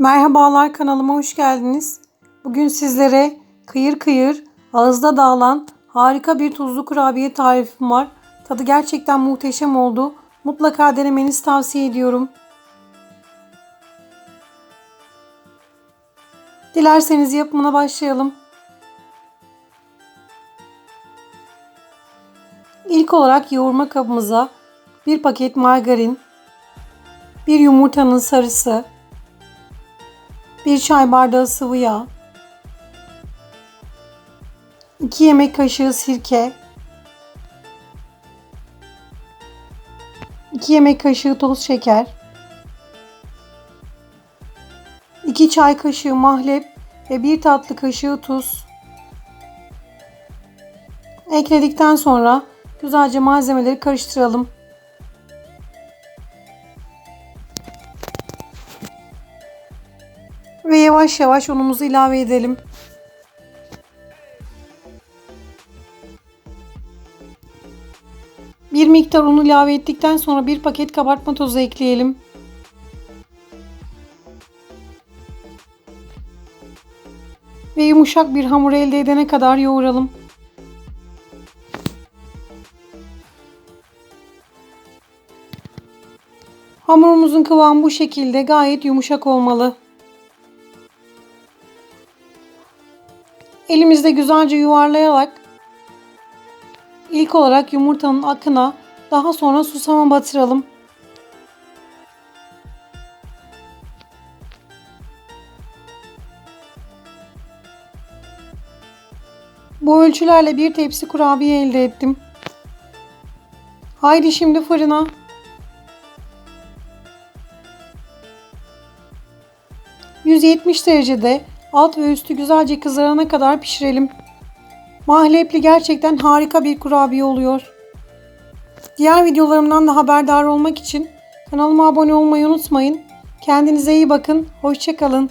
Merhabalar kanalıma hoş geldiniz. Bugün sizlere kıyır kıyır ağızda dağılan harika bir tuzlu kurabiye tarifim var. Tadı gerçekten muhteşem oldu. Mutlaka denemenizi tavsiye ediyorum. Dilerseniz yapımına başlayalım. İlk olarak yoğurma kabımıza bir paket margarin, bir yumurtanın sarısı, 1 çay bardağı sıvı yağ, 2 yemek kaşığı sirke, 2 yemek kaşığı toz şeker, 2 çay kaşığı mahlep ve 1 tatlı kaşığı tuz. Ekledikten sonra güzelce malzemeleri karıştıralım. Ve yavaş yavaş unumuzu ilave edelim. Bir miktar unu ilave ettikten sonra bir paket kabartma tozu ekleyelim. Ve yumuşak bir hamur elde edene kadar yoğuralım. Hamurumuzun kıvamı bu şekilde gayet yumuşak olmalı. Elimizde güzelce yuvarlayarak ilk olarak yumurtanın akına daha sonra susama batıralım. Bu ölçülerle bir tepsi kurabiye elde ettim. Haydi şimdi fırına. ...170 derecede alt ve üstü güzelce kızarana kadar pişirelim. Mahlepli gerçekten harika bir kurabiye oluyor. Diğer videolarımdan da haberdar olmak için kanalıma abone olmayı unutmayın. Kendinize iyi bakın. Hoşçakalın.